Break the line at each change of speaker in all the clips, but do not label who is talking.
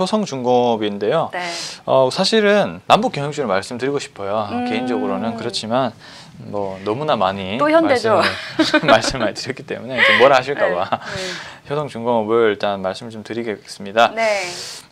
효성중공업인데요.
네.
어, 사실은 남북 경영주를 말씀드리고 싶어요.
음.
개인적으로는 그렇지만 뭐 너무나 많이
또 현대죠.
말씀을, 말씀을 드렸기 때문에 좀 뭐라 하실까봐
네.
효성중공업을 일단 말씀을 좀 드리겠습니다.
네.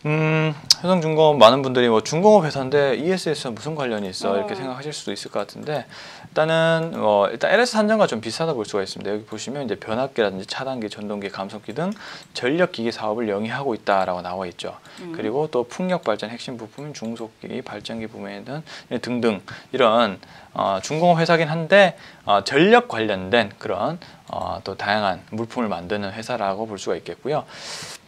음, 효성중공업 많은 분들이 뭐 중공업 회사인데 ESS와 무슨 관련이 있어
음.
이렇게 생각하실 수도 있을 것 같은데 일단은 뭐 일단 LS 산정과 좀 비슷하다 볼 수가 있습니다. 여기 보시면 이제 변압기라든지 차단기, 전동기, 감속기 등 전력 기기 사업을 영위하고 있다라고 나와 있죠.
음.
그리고 또 풍력 발전 핵심 부품, 중속기, 발전기 부문에는 등등 이런 어, 중공업 회사긴 한데 어, 전력 관련된 그런 어, 또 다양한 물품을 만드는 회사라고 볼 수가 있겠고요.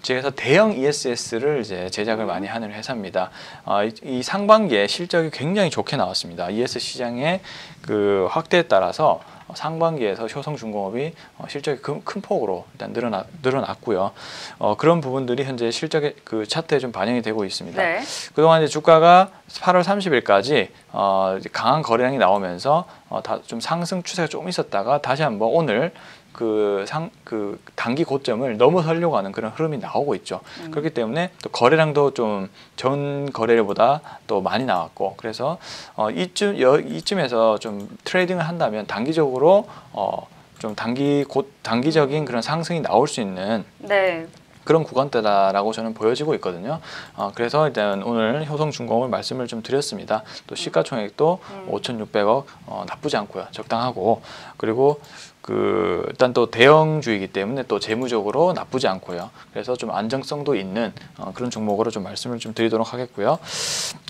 그래서 대형 ESS를 이제 제작을 많이 하는 회사입니다. 어, 이, 이 상반기에 실적이 굉장히 좋게 나왔습니다. ES 시장의 그 확대에 따라서 어, 상반기에서 효성중공업이 어, 실적이 큰, 큰 폭으로 일단 늘어나, 늘어났고요. 어, 그런 부분들이 현재 실적의 그 차트에 좀 반영이 되고 있습니다.
네.
그동안 이제 주가가 8월 30일까지 어, 강한 거래량이 나오면서 어, 다 좀 상승 추세가 조금 있었다가 다시 한번 오늘 그 상 그 단기 고점을 넘어서려고 하는 그런 흐름이 나오고 있죠.
음.
그렇기 때문에 또 거래량도 좀 전 거래일보다 또 많이 나왔고 그래서 어, 이쯤 여, 이쯤에서 좀 트레이딩을 한다면 단기적으로 어, 좀 단기 곧 단기적인 그런 상승이 나올 수 있는
네.
그런 구간대다라고 저는 보여지고 있거든요. 어, 그래서 일단 오늘 효성중공업을 말씀을 좀 드렸습니다. 또 시가총액도
음.
5,600억 어, 나쁘지 않고요. 적당하고 그리고 그 일단 또 대형주이기 때문에 또 재무적으로 나쁘지 않고요. 그래서 좀 안정성도 있는 어, 그런 종목으로 좀 말씀을 좀 드리도록 하겠고요.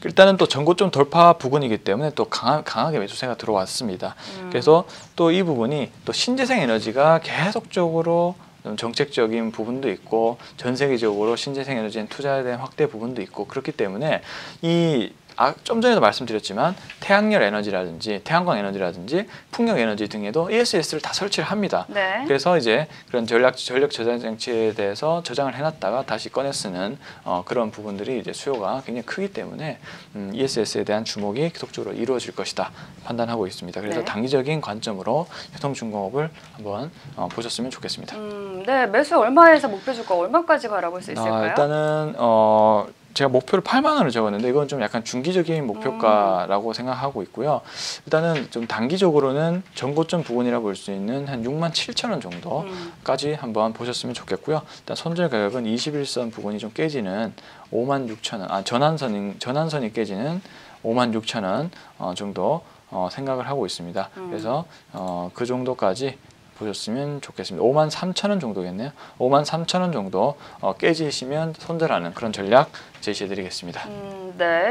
일단은 또 전고점 돌파 부근이기 때문에 또 강하, 강하게 매수세가 들어왔습니다.
음.
그래서 또 이 부분이 또 신재생 에너지가 계속적으로 좀 정책적인 부분도 있고 전 세계적으로 신재생 에너지에 투자에 대한 확대 부분도 있고 그렇기 때문에 이 아, 좀 전에도 말씀드렸지만 태양열 에너지라든지 태양광 에너지라든지 풍력 에너지 등에도 ESS를 다 설치를 합니다.
네.
그래서 이제 그런 전략 전력 저장 장치에 대해서 저장을 해놨다가 다시 꺼내 쓰는 어, 그런 부분들이 이제 수요가 굉장히 크기 때문에 음, ESS에 대한 주목이 계속적으로 이루어질 것이다 판단하고 있습니다. 그래서
네.
단기적인 관점으로 효성중공업을 한번 어, 보셨으면 좋겠습니다.
음, 네. 매수 얼마에서 목표 주가 얼마까지 바라볼 수 있을까요?
아, 일단은 어, 제가 목표를 8만 원을 적었는데 이건 좀 약간 중기적인 목표가라고
음.
생각하고 있고요. 일단은 좀 단기적으로는 전고점 부분이라 볼 수 있는 한 6만 7천 원 정도.
음.
까지 한번 보셨으면 좋겠고요. 일단 손절 가격은 21선 부분이 좀 깨지는 5만 6천 원, 아 전환선이 전환선이 깨지는 5만 6천 원 어, 정도 어, 생각을 하고 있습니다.
음.
그래서 어, 그 정도까지 보셨으면 좋겠습니다. 5만 3천 원 정도겠네요. 5만 3천 원 정도 어, 깨지시면 손절하는 그런 전략 제시해드리겠습니다.
음, 네.